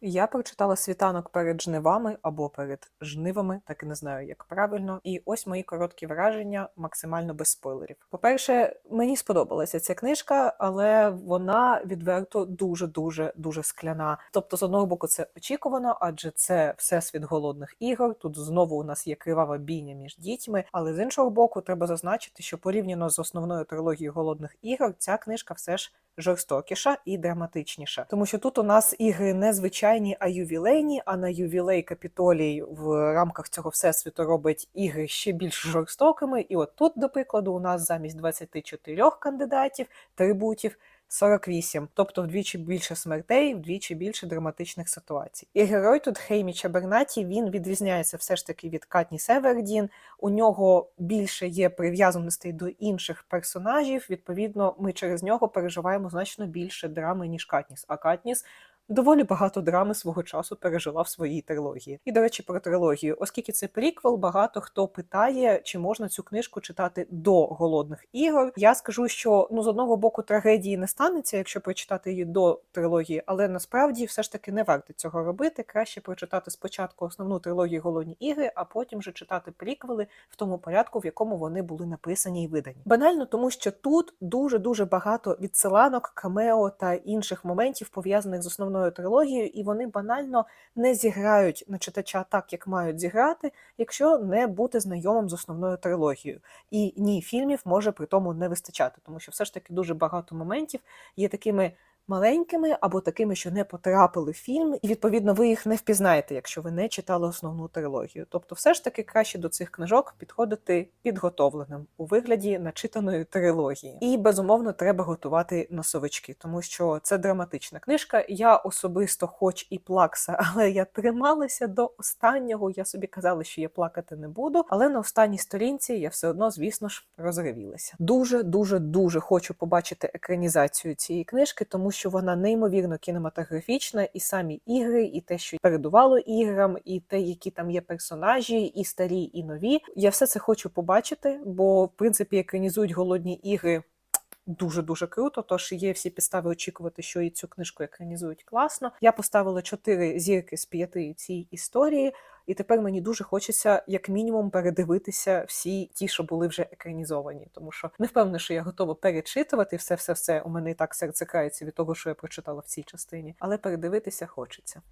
Я прочитала світанок перед жнивами або перед жнивами, так і не знаю, як правильно. І ось мої короткі враження, максимально без спойлерів. По-перше, мені сподобалася ця книжка, але вона відверто дуже дуже дуже скляна. Тобто, з одного боку, це очікувано, адже це всесвіт голодних ігор. Тут знову у нас є кривава бійня між дітьми. Але з іншого боку, треба зазначити, що порівняно з основною трилогією голодних ігор, ця книжка все ж жорстокіша і драматичніша, тому що тут у нас ігри не звичайні, а ювілейні. А на ювілей Капітолій в рамках цього всесвіту робить ігри ще більш жорстокими. І от тут, до прикладу, у нас замість 24 кандидатів трибутів. 48, тобто вдвічі більше смертей, вдвічі більше драматичних ситуацій. І герой тут Хеймі Чабернаті він відрізняється все ж таки від Катні Севердін. У нього більше є прив'язаностей до інших персонажів. Відповідно, ми через нього переживаємо значно більше драми, ніж Катніс. А Катніс доволі багато драми свого часу пережила в своїй трилогії. І, до речі, про трилогію, оскільки це приквел, багато хто питає, чи можна цю книжку читати до голодних ігор. Я скажу, що ну з одного боку трагедії не станеться, якщо прочитати її до трилогії, але насправді все ж таки не варто цього робити. Краще прочитати спочатку основну трилогію голодні ігри, а потім вже читати приквели в тому порядку, в якому вони були написані і видані. Банально, тому що тут дуже дуже багато відсиланок, камео та інших моментів пов'язаних з основною трилогією, і вони банально не зіграють на читача так, як мають зіграти, якщо не бути знайомим з основною трилогією. І ні, фільмів може при тому не вистачати, тому що все ж таки дуже багато моментів є такими. Маленькими або такими, що не потрапили в фільм, і відповідно ви їх не впізнаєте, якщо ви не читали основну трилогію. Тобто, все ж таки краще до цих книжок підходити підготовленим у вигляді начитаної трилогії. І безумовно треба готувати носовички, тому що це драматична книжка. Я особисто, хоч і плакса, але я трималася до останнього. Я собі казала, що я плакати не буду. Але на останній сторінці я все одно, звісно ж, розривілася. Дуже, дуже, дуже хочу побачити екранізацію цієї книжки, тому що вона неймовірно кінематографічна, і самі ігри, і те, що передувало іграм, і те, які там є персонажі, і старі, і нові. Я все це хочу побачити, бо в принципі екранізують голодні ігри. Дуже дуже круто. Тож є всі підстави очікувати, що і цю книжку екранізують класно. Я поставила 4 зірки з 5 цій історії, і тепер мені дуже хочеться, як мінімум, передивитися всі ті, що були вже екранізовані. Тому що не впевнена, що я готова перечитувати все, все, все. У мене і так серце крається від того, що я прочитала в цій частині, але передивитися хочеться.